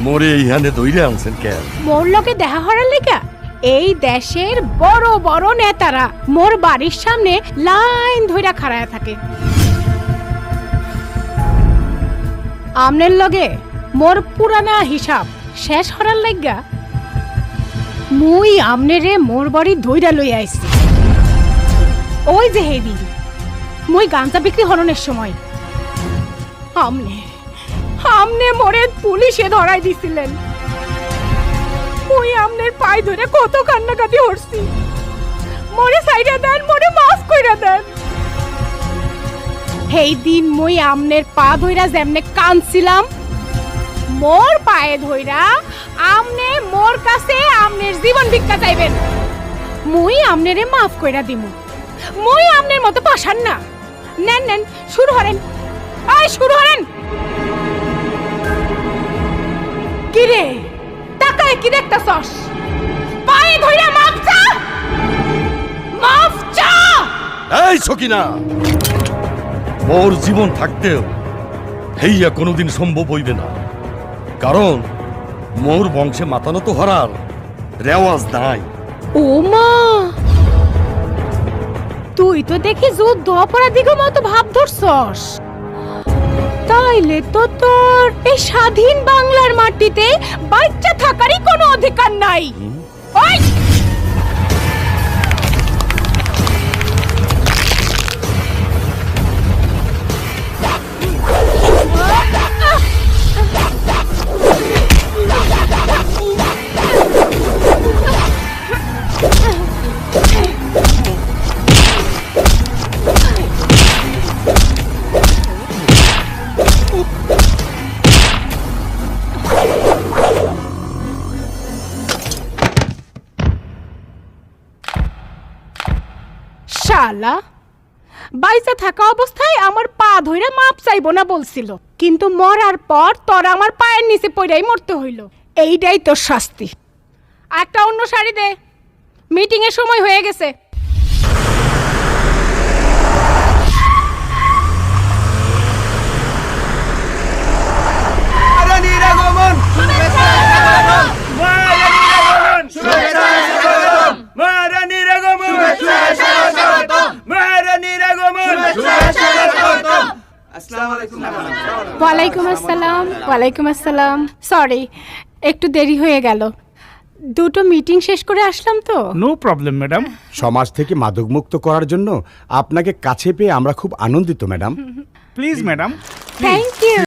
মোরে ইহানে দইরে আনছেন কেন মোর লগে দেখা হওয়ার লেগা? এই দেশের বড় বড় নেতারা মোর বাড়ির সামনে লাইন ধইরা খাড়ায় থাকে। আমনের লগে মোর পুরানা হিসাব শেষ হরার লাগা মুই আমনেরে মোর বাড়ি ধইরা লই আইছি। ওই যে হেদিন মুই গাঞ্জা বিক্রি হরণের সময়। আমনে। আমনে মোরে পুলিশে ধরাই দিছিলেন। মুই আমনের পায়ে ধরে কত কান্নাকাটি হরছি মোরে সাইডা দেন, মোরে মাফ কইরা দেন। সেই দিন মুই আমনের পা ধইরা যেমনে কানছিলাম মোর পায়ে ধইরা আমনে মোর কাছে আমনের জীবন ভিক্ষা চাইবেন। মুই আমনেরে মাফ কইরা দিমু। মুই আমনের মতো পাশান না। নেন নেন, শুরু হরেন আয়, শুরু হরেন কিরে? টাকায় কি দেখতাছস? পায়ে ধইরা মাপ চা! মাফ চা! এই সকিনা! মোর জীবন থাকতেও হেইয়া কোনোদিন সম্ভব হইবে না। কারণ মোর বংশে মাতানত হরার রেওয়াজ নাই। ও মা! তুই তো দেখি যুদ্ধ অপরাধীকে মতো ভাব ধরছস। তাইলে তো তোর এই স্বাধীন বাংলার মাটিতে বাচ্চা থাকারই কোনো অধিকার নাই। ওই! শালা। বাইসে থাকা অবস্থায় আমার পা ধইরা মাপ চাইব না বলছিল। কিন্তু মরার পর তোর আমার পায়ের নিচে পড়াই মরতে হইল। এইটাই তোর শাস্তি। একটা অন্য শাড়ি দে। মিটিংয়ের সময় হয়ে গেছে। ওয়ালাইকুম আসসালাম ওয়ালাইকুম আসসালাম। সরি একটু দেরি হয়ে গেল। দুটো মিটিং শেষ করে আসলাম তো। নো প্রবলেম ম্যাডাম সমাজ থেকে মাদকমুক্ত করার জন্য আপনাকে কাছে পেয়ে আমরা খুব আনন্দিত madam please madam thank you